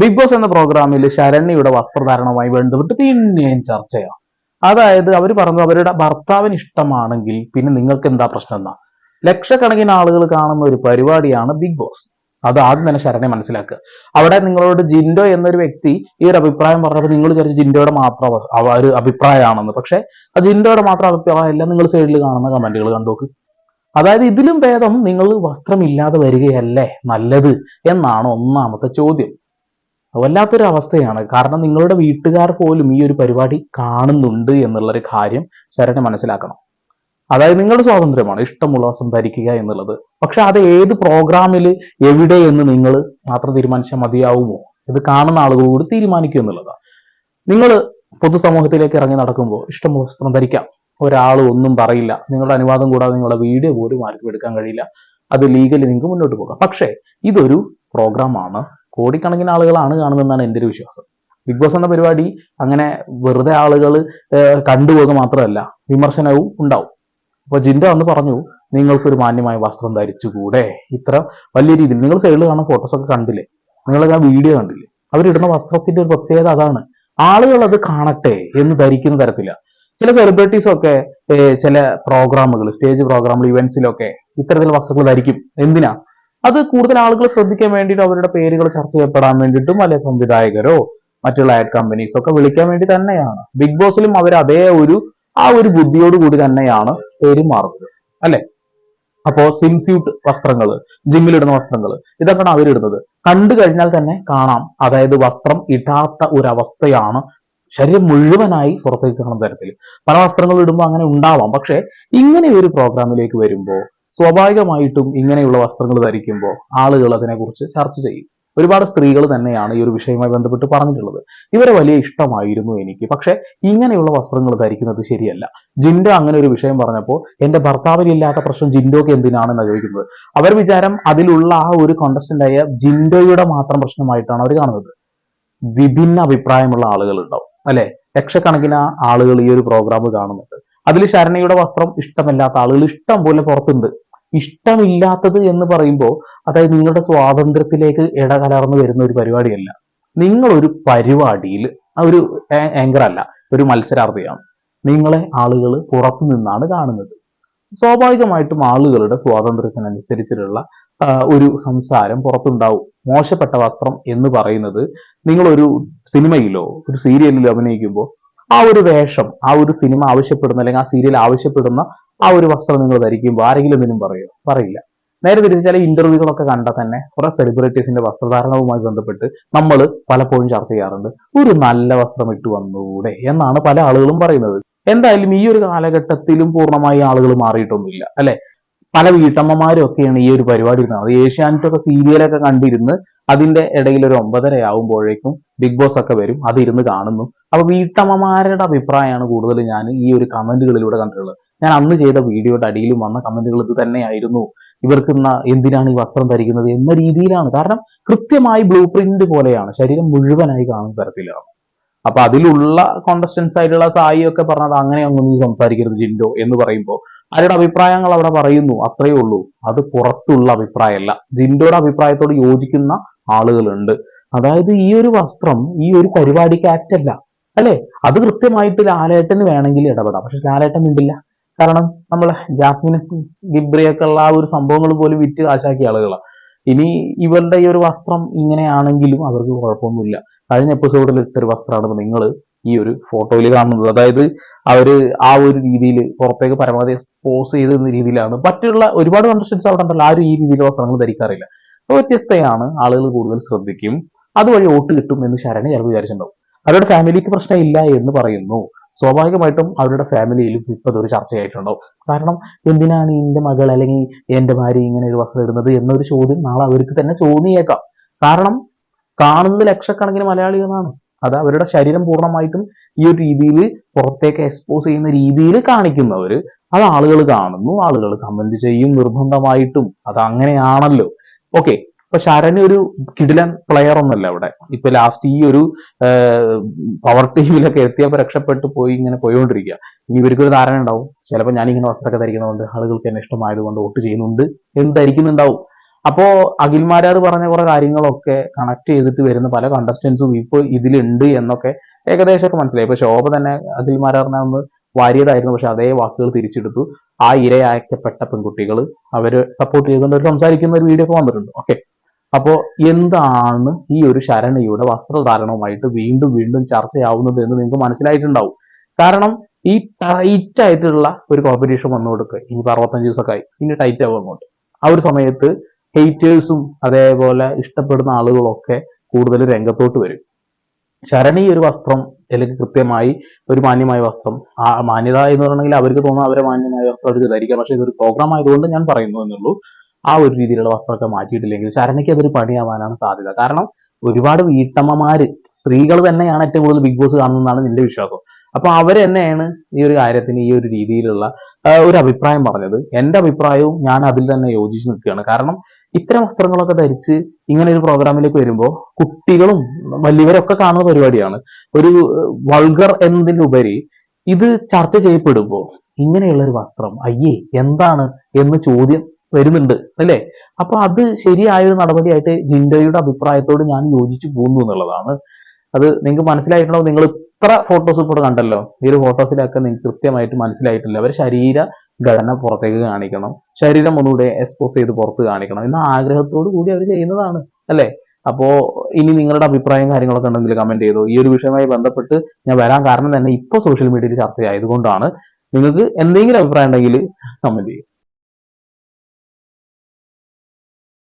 Big boss എന്ന പ്രോഗ്രാമിൽ ശരണ്യയുടെ വസ്ത്രധാരണവുമായി ബന്ധപ്പെട്ട് പിന്നെയും ചർച്ചയാണ്. അതായത് അവർ പറഞ്ഞു അവരുടെ ഭർത്താവിന് ഇഷ്ടമാണെങ്കിൽ പിന്നെ നിങ്ങൾക്ക് എന്താ പ്രശ്നം എന്നാ. ലക്ഷക്കണക്കിന് ആളുകൾ കാണുന്ന ഒരു പരിപാടിയാണ് ബിഗ് ബോസ് അത് ആദ്യം തന്നെ ശരണെ മനസ്സിലാക്കുക. അവിടെ നിങ്ങളോട് ജിൻഡോ എന്നൊരു വ്യക്തി ഈ ഒരു അഭിപ്രായം പറഞ്ഞപ്പോൾ നിങ്ങൾ വിചാരിച്ചു ജിൻഡോയുടെ മാത്രം ഒരു അഭിപ്രായമാണെന്ന്. പക്ഷെ ആ ജിൻഡോയുടെ മാത്രം അഭിപ്രായമല്ല നിങ്ങൾ സൈഡിൽ കാണുന്ന കമന്റുകൾ കണ്ടോക്ക് അതായത് ഇതിലും ഭേദം നിങ്ങൾ വസ്ത്രമില്ലാതെ വരികയല്ലേ നല്ലത് എന്നാണ് ഒന്നാമത്തെ ചോദ്യം. വല്ലാത്തൊരു അവസ്ഥയാണ് കാരണം നിങ്ങളുടെ വീട്ടുകാർ പോലും ഈ ഒരു പരിപാടി കാണുന്നുണ്ട് എന്നുള്ളൊരു കാര്യം ശരണ മനസ്സിലാക്കണം. അതായത് നിങ്ങളുടെ സ്വാതന്ത്ര്യമാണ് ഇഷ്ടമുള്ള സംസാരിക്കുക എന്നുള്ളത്. പക്ഷെ അത് ഏത് പ്രോഗ്രാമിൽ എവിടെ എന്ന് നിങ്ങൾ മാത്രം തീരുമാനിച്ചാൽ മതിയാവുമോ? ഇത് കാണുന്ന ആളുകളോട് കൂടി തീരുമാനിക്കും എന്നുള്ളതാണ്. നിങ്ങൾ പൊതുസമൂഹത്തിലേക്ക് ഇറങ്ങി നടക്കുമ്പോൾ ഇഷ്ടമുള്ള വസ്ത്രം ധരിക്കാം ഒരാൾ ഒന്നും പറയില്ല. നിങ്ങളുടെ അനുവാദം കൂടാതെ നിങ്ങളുടെ വീഡിയോ പോലും ആർക്കും എടുക്കാൻ കഴിയില്ല. അത് ലീഗലി നിങ്ങൾക്ക് മുന്നോട്ട് പോകാം. പക്ഷേ ഇതൊരു പ്രോഗ്രാമാണ്. കോടിക്കണക്കിന് ആളുകളാണ് കാണുന്നതെന്നാണ് എന്റെ ഒരു വിശ്വാസം. ബിഗ് ബോസ് എന്ന പരിപാടി അങ്ങനെ വെറുതെ ആളുകൾ കണ്ടുപോകുക മാത്രമല്ല വിമർശനവും ഉണ്ടാവും. അപ്പൊ ജിൻഡ വന്ന് പറഞ്ഞു നിങ്ങൾക്കൊരു മാന്യമായ വസ്ത്രം ധരിച്ചുകൂടെ? ഇത്ര വലിയ രീതിയിൽ. നിങ്ങൾ സൈഡിൽ കാണുന്ന ഫോട്ടോസ് ഒക്കെ കണ്ടില്ലേ? നിങ്ങൾ ആ വീഡിയോ കണ്ടില്ലേ? അവരിടുന്ന വസ്ത്രത്തിന്റെ ഒരു പ്രത്യേകത അതാണ്. ആളുകൾ അത് കാണട്ടെ എന്ന് ധരിക്കുന്ന തരത്തില. ചില സെലിബ്രിറ്റീസ് ഒക്കെ ചില പ്രോഗ്രാമുകൾ സ്റ്റേജ് പ്രോഗ്രാമുകൾ ഇവന്റ്സിലൊക്കെ ഇത്തരത്തിലുള്ള വസ്ത്രങ്ങൾ ധരിക്കും. എന്തിനാ? അത് കൂടുതൽ ആളുകൾ ശ്രദ്ധിക്കാൻ വേണ്ടിയിട്ട് അവരുടെ പേരുകൾ ചർച്ച ചെയ്യപ്പെടാൻ വേണ്ടിയിട്ടും അല്ലെ സംവിധായകരോ മറ്റുള്ള ആഡ് കമ്പനീസ് ഒക്കെ വിളിക്കാൻ വേണ്ടി തന്നെയാണ്. ബിഗ് ബോസിലും അവർ അതേ ഒരു ആ ഒരു ബുദ്ധിയോട് കൂടി തന്നെയാണ് പെരുമാറുന്നത് അല്ലെ? അപ്പോ സ്വിംസ്യൂട്ട് വസ്ത്രങ്ങൾ ജിമ്മിലിടുന്ന വസ്ത്രങ്ങൾ ഇതൊക്കെയാണ് അവരിടുന്നത്. കണ്ടു കഴിഞ്ഞാൽ തന്നെ കാണാം. അതായത് വസ്ത്രം ഇടാത്ത ഒരവസ്ഥയാണ് ശരീരം മുഴുവനായി പുറത്തേക്ക് കാണുന്ന തരത്തിൽ. പല വസ്ത്രങ്ങൾ ഇടുമ്പോൾ അങ്ങനെ ഉണ്ടാവാം. പക്ഷെ ഇങ്ങനെ ഒരു പ്രോഗ്രാമിലേക്ക് വരുമ്പോൾ സ്വാഭാവികമായിട്ടും ഇങ്ങനെയുള്ള വസ്ത്രങ്ങൾ ധരിക്കുമ്പോൾ ആളുകൾ അതിനെക്കുറിച്ച് ചർച്ച ചെയ്യും. ഒരുപാട് സ്ത്രീകൾ തന്നെയാണ് ഈ ഒരു വിഷയവുമായി ബന്ധപ്പെട്ട് പറഞ്ഞിട്ടുള്ളത്. ഇവരെ വലിയ ഇഷ്ടമായിരുന്നു എനിക്ക്. പക്ഷേ ഇങ്ങനെയുള്ള വസ്ത്രങ്ങൾ ധരിക്കുന്നത് ശരിയല്ല. ജിൻഡോ അങ്ങനെ ഒരു വിഷയം പറഞ്ഞപ്പോൾ എന്റെ ഭർത്താവിനില്ലാത്ത പ്രശ്നം ജിൻഡോക്ക് എന്തിനാണെന്ന് ചോദിക്കുന്നത്? അവർ വിചാരം അതിലുള്ള ആ ഒരു കോണ്ടസ്റ്റന്റായ ജിൻഡോയുടെ മാത്രം പ്രശ്നമായിട്ടാണ് അവർ കാണുന്നത്. വിഭിന്ന അഭിപ്രായമുള്ള ആളുകൾ ഉണ്ടാവും. അല്ലെ? ലക്ഷക്കണക്കിന് ആളുകൾ ഈ ഒരു പ്രോഗ്രാം കാണുന്നുണ്ട്. അതിൽ ശരണയുടെ വസ്ത്രം ഇഷ്ടമല്ലാത്ത ആളുകൾ ഇഷ്ടം പോലെ പുറത്തുണ്ട്. ഇഷ്ടമില്ലാത്തത് എന്ന് പറയുമ്പോൾ അതായത് നിങ്ങളുടെ സ്വാതന്ത്ര്യത്തിലേക്ക് ഇടകലർന്നു വരുന്ന ഒരു പരിപാടിയല്ല. നിങ്ങൾ ഒരു പരിപാടിയിൽ ഒരു ആങ്കർ അല്ല ഒരു മത്സരാർത്ഥിയാണ്. നിങ്ങളെ ആളുകൾ പുറത്തു നിന്നാണ് കാണുന്നത്. സ്വാഭാവികമായിട്ടും ആളുകളുടെ സ്വാതന്ത്ര്യത്തിനനുസരിച്ചിട്ടുള്ള ഒരു സംസാരം പുറത്തുണ്ടാവും. മോശപ്പെട്ട വസ്ത്രം എന്ന് പറയുന്നത് നിങ്ങളൊരു സിനിമയിലോ ഒരു സീരിയലിലോ അഭിനയിക്കുമ്പോൾ ആ ഒരു വേഷം ആ ഒരു സിനിമ ആവശ്യപ്പെടുന്ന അല്ലെങ്കിൽ ആ സീരിയൽ ആവശ്യപ്പെടുന്ന ആ ഒരു വസ്ത്രം നിങ്ങൾ ധരിക്കുമ്പോൾ ആരെങ്കിലും എന്തിനും പറയോ? പറയില്ല. നേരെ തിരിച്ച് ചില ഇന്റർവ്യൂകളൊക്കെ കണ്ടാൽ തന്നെ കുറെ സെലിബ്രിറ്റീസിന്റെ വസ്ത്രധാരണവുമായി ബന്ധപ്പെട്ട് നമ്മൾ പലപ്പോഴും ചർച്ച ചെയ്യാറുണ്ട്. ഒരു നല്ല വസ്ത്രം ഇട്ട് വന്നുകൂടെ എന്നാണ് പല ആളുകളും പറയുന്നത്. എന്തായാലും ഈ ഒരു കാലഘട്ടത്തിലും പൂർണമായി ആളുകൾ മാറിയിട്ടൊന്നുമില്ല അല്ലെ? പല വീട്ടമ്മമാരും ഒക്കെയാണ് ഈ ഒരു പരിപാടി ഇരുന്നത് ഏഷ്യാനെറ്റൊക്കെ സീരിയലൊക്കെ കണ്ടിരുന്ന് അതിന്റെ ഇടയിൽ ഒരു ഒമ്പതര ആവുമ്പോഴേക്കും ബിഗ് ബോസ് ഒക്കെ വരും. അതിരുന്ന് കാണുന്നു. അപ്പൊ വീട്ടമ്മമാരുടെ അഭിപ്രായമാണ് കൂടുതൽ ഞാൻ ഈ ഒരു കമന്റുകളിലൂടെ കണ്ടിട്ടുള്ളത്. ഞാൻ അന്ന് ചെയ്ത വീഡിയോയുടെ അടിയിലും വന്ന കമന്റുകൾ ഇത് തന്നെയായിരുന്നു. ഇവർക്ക് എന്തിനാണ് ഈ വസ്ത്രം ധരിക്കുന്നത് എന്ന രീതിയിലാണ്. കാരണം കൃത്യമായി ബ്ലൂ പ്രിന്റ് പോലെയാണ്. ശരീരം മുഴുവനായി കാണുന്ന തരത്തിലാണ്. അപ്പൊ അതിലുള്ള കോണ്ടസ്റ്റൻസ് ആയിട്ടുള്ള സായി ഒക്കെ പറഞ്ഞത് അങ്ങനെയൊന്നും നീ സംസാരിക്കരുത് ജിൻഡോ എന്ന് പറയുമ്പോൾ അവരുടെ അഭിപ്രായങ്ങൾ അവിടെ പറയുന്നു? അത്രയേ ഉള്ളൂ. അത് പുറത്തുള്ള അഭിപ്രായമല്ല. ജിൻഡോയുടെ അഭിപ്രായത്തോട് യോജിക്കുന്ന ആളുകളുണ്ട്. അതായത് ഈ ഒരു വസ്ത്രം ഈ ഒരു പരിപാടിക്ക് ആറ്റല്ല അല്ലേ. അത് കൃത്യമായിട്ട് ലാലേട്ടന് വേണമെങ്കിൽ ഇടപെടാം. പക്ഷെ ലാലേട്ടൻ മിണ്ടില്ല. കാരണം നമ്മളെ ജാസ്മിൻ ഗിബ്രിയൊക്കെ ഉള്ള ആ ഒരു സംഭവങ്ങൾ പോലും വിറ്റ് കാശാക്കിയ ആളുകളാണ് ഇനി ഇവരുടെ ഈ ഒരു വസ്ത്രം ഇങ്ങനെയാണെങ്കിലും അവർക്ക് കുഴപ്പമൊന്നുമില്ല. കഴിഞ്ഞ എപ്പിസോഡിൽ ഇട്ടൊരു വസ്ത്രമാണ് നിങ്ങൾ ഈ ഒരു ഫോട്ടോയിൽ കാണുന്നത്. അതായത് അവർ ആ ഒരു രീതിയിൽ പുറത്തേക്ക് പരമാവധി എക്സ്പോസ് ചെയ്ത രീതിയിലാണ്. മറ്റുള്ള ഒരുപാട് കണ്ടസ്റ്റൻസ് അവിടെ ഉണ്ടല്ലോ ആരും ഈ രീതിയിൽ വസ്ത്രങ്ങൾ ധരിക്കാറില്ല. അപ്പൊ വ്യത്യസ്തയാണ് ആളുകൾ കൂടുതൽ ശ്രദ്ധിക്കും. അതുവഴി വോട്ട് കിട്ടും എന്ന് ശരണി ചിലപ്പോൾ വിചാരിച്ചിട്ടുണ്ടാവും. അവരുടെ ഫാമിലിക്ക് പ്രശ്നമില്ല എന്ന് പറയുന്നു. സ്വാഭാവികമായിട്ടും അവരുടെ ഫാമിലിയിലും ഇപ്പൊ അതൊരു ചർച്ചയായിട്ടുണ്ടാവും. കാരണം എന്തിനാണ് എന്റെ മകൾ അല്ലെങ്കിൽ എന്റെ ഭാര്യ ഇങ്ങനെ ഒരു വസ്ത്രം ഇടുന്നത് എന്നൊരു ചോദ്യം നാളെ അവർക്ക് തന്നെ ചോദിയേക്കാം കാരണം കാണുന്നത് ലക്ഷക്കണക്കിന് മലയാളികളാണ്. അത് അവരുടെ ശരീരം പൂർണമായിട്ടും ഈ ഒരു രീതിയിൽ പുറത്തേക്ക് എക്സ്പോസ് ചെയ്യുന്ന രീതിയിൽ കാണിക്കുന്നവര് അത് ആളുകൾ കാണുന്നു ആളുകൾ കമന്റ് ചെയ്യും നിർബന്ധമായിട്ടും. അത് അങ്ങനെയാണല്ലോ. ഓക്കെ ഇപ്പൊ ശരൺ ഒരു കിടിലൻ പ്ലെയർ ഒന്നല്ല അവിടെ. ഇപ്പൊ ലാസ്റ്റ് ഈ ഒരു പവർ ടീമിലൊക്കെ എത്തിയപ്പോൾ രക്ഷപ്പെട്ടു പോയി ഇങ്ങനെ പോയിക്കൊണ്ടിരിക്കുക ഇവർക്കൊരു ധാരണ ഉണ്ടാവും. ചിലപ്പോൾ ഞാൻ ഇങ്ങനെ വസ്ത്രമൊക്കെ ധരിക്കുന്നതുകൊണ്ട് ആളുകൾക്ക് എന്നെ ഇഷ്ടമായതുകൊണ്ട് വോട്ട് ചെയ്യുന്നുണ്ട്. എന്ന് ധരിക്കുന്നുണ്ടാവും അപ്പോ അഖിൽമാരാർ പറഞ്ഞ കുറെ കാര്യങ്ങളൊക്കെ കണക്ട് ചെയ്തിട്ട് വരുന്ന പല കണ്ടസ്റ്റൻസും ഇപ്പൊ ഇതിലുണ്ട് എന്നൊക്കെ ഏകദേശം ഒക്കെ മനസ്സിലായി. ഇപ്പൊ ശോഭ തന്നെ അഖിൽമാരാറിനെ ഒന്ന് വാരിയതായിരുന്നു. പക്ഷെ അതേ വാക്കുകൾ തിരിച്ചെടുത്തു. ആ ഇരയാക്കപ്പെട്ട പെൺകുട്ടികൾ അവർ സപ്പോർട്ട് ചെയ്തുകൊണ്ട് അവർ സംസാരിക്കുന്ന ഒരു വീഡിയോ ഒക്കെ വന്നിട്ടുണ്ട്. ഓക്കെ അപ്പോ എന്താണ് ഈ ഒരു ശരണിയുടെ വസ്ത്രധാരണവുമായിട്ട് വീണ്ടും വീണ്ടും ചർച്ചയാവുന്നത് എന്ന് നിങ്ങൾക്ക് മനസ്സിലായിട്ടുണ്ടാവും. കാരണം ഈ ടൈറ്റ് ആയിട്ടുള്ള ഒരു കോമ്പറ്റീഷൻ വന്നു കൊടുക്കുക ഇനി അറുപത്തഞ്ച് ദിവസമൊക്കെ ആയി. ഇനി ടൈറ്റ് ആവും അങ്ങോട്ട്. ആ ഒരു സമയത്ത് ഹെയ്റ്റേഴ്സും അതേപോലെ ഇഷ്ടപ്പെടുന്ന ആളുകളൊക്കെ കൂടുതൽ രംഗത്തോട്ട് വരും. ശരണി ഒരു വസ്ത്രം അല്ലെങ്കിൽ കൃത്യമായി ഒരു മാന്യമായ വസ്ത്രം ആ മാന്യത എന്ന് പറയണമെങ്കിൽ അവർക്ക് തോന്നുന്ന അവരെ മാന്യമായ വസ്ത്രം അവർക്ക് ധരിക്കാം. പക്ഷേ ഇതൊരു പ്രോഗ്രാം ആയതുകൊണ്ട് ഞാൻ പറയുന്നു എന്നുള്ളൂ ആ ഒരു രീതിയിലുള്ള വസ്ത്രമൊക്കെ മാറ്റിയിട്ടില്ലെങ്കിൽ ശരണിക്ക് അതൊരു പണിയാവാനാണ് സാധ്യത. കാരണം ഒരുപാട് വീട്ടമ്മമാര് സ്ത്രീകൾ തന്നെയാണ് ഏറ്റവും കൂടുതൽ ബിഗ് ബോസ് കാണുന്നതാണ് നിന്റെ വിശ്വാസം. അപ്പൊ അവർ തന്നെയാണ് ഈ ഒരു കാര്യത്തിന് ഈ ഒരു രീതിയിലുള്ള ഒരു അഭിപ്രായം പറഞ്ഞത്. എന്റെ അഭിപ്രായവും ഞാൻ അതിൽ തന്നെ യോജിച്ച് നിൽക്കുകയാണ്. കാരണം ഇത്തരം വസ്ത്രങ്ങളൊക്കെ ധരിച്ച് ഇങ്ങനെ ഒരു പ്രോഗ്രാമിലേക്ക് വരുമ്പോൾ കുട്ടികളും വലിയവരൊക്കെ കാണുന്ന പരിപാടിയാണ്. ഒരു വൾഗർ എന്നതിലുപരി ഇത് ചർച്ച ചെയ്യപ്പെടുമ്പോൾ ഇങ്ങനെയുള്ള ഒരു വസ്ത്രം അയ്യേ എന്താണ് എന്ന് ചോദ്യം വരുന്നുണ്ട് അല്ലേ? അപ്പൊ അത് ശരിയായ ഒരു നടപടിയായിട്ട് ജിൻഡയുടെ അഭിപ്രായത്തോട് ഞാൻ യോജിച്ചു പോകുന്നു എന്നുള്ളതാണ്. അത് നിങ്ങൾക്ക് മനസ്സിലായിട്ടുണ്ടാവും നിങ്ങൾ ഇത്ര ഫോട്ടോസ് ഇപ്പോൾ കണ്ടല്ലോ? ഈ ഒരു ഫോട്ടോസിലൊക്കെ നിങ്ങൾക്ക് കൃത്യമായിട്ട് മനസ്സിലായിട്ടില്ല. അവർ ശരീര ഘടന പുറത്തേക്ക് കാണിക്കണം. ശരീരം ഒന്നുകൂടെ എക്സ്പോസ് ചെയ്ത് പുറത്ത് കാണിക്കണം. എന്ന ആഗ്രഹത്തോടു കൂടി അവർ ചെയ്യുന്നതാണ്. അല്ലേ? അപ്പോ ഇനി നിങ്ങളുടെ അഭിപ്രായം കാര്യങ്ങളൊക്കെ ഉണ്ടെങ്കിൽ കമന്റ് ചെയ്തു. ഈ ഒരു വിഷയവുമായി ബന്ധപ്പെട്ട് ഞാൻ വരാൻ കാരണം തന്നെ ഇപ്പൊ സോഷ്യൽ മീഡിയയിൽ ചർച്ചയായതുകൊണ്ടാണ്. നിങ്ങൾക്ക് എന്തെങ്കിലും അഭിപ്രായം ഉണ്ടെങ്കിൽ കമന്റ് ചെയ്യും.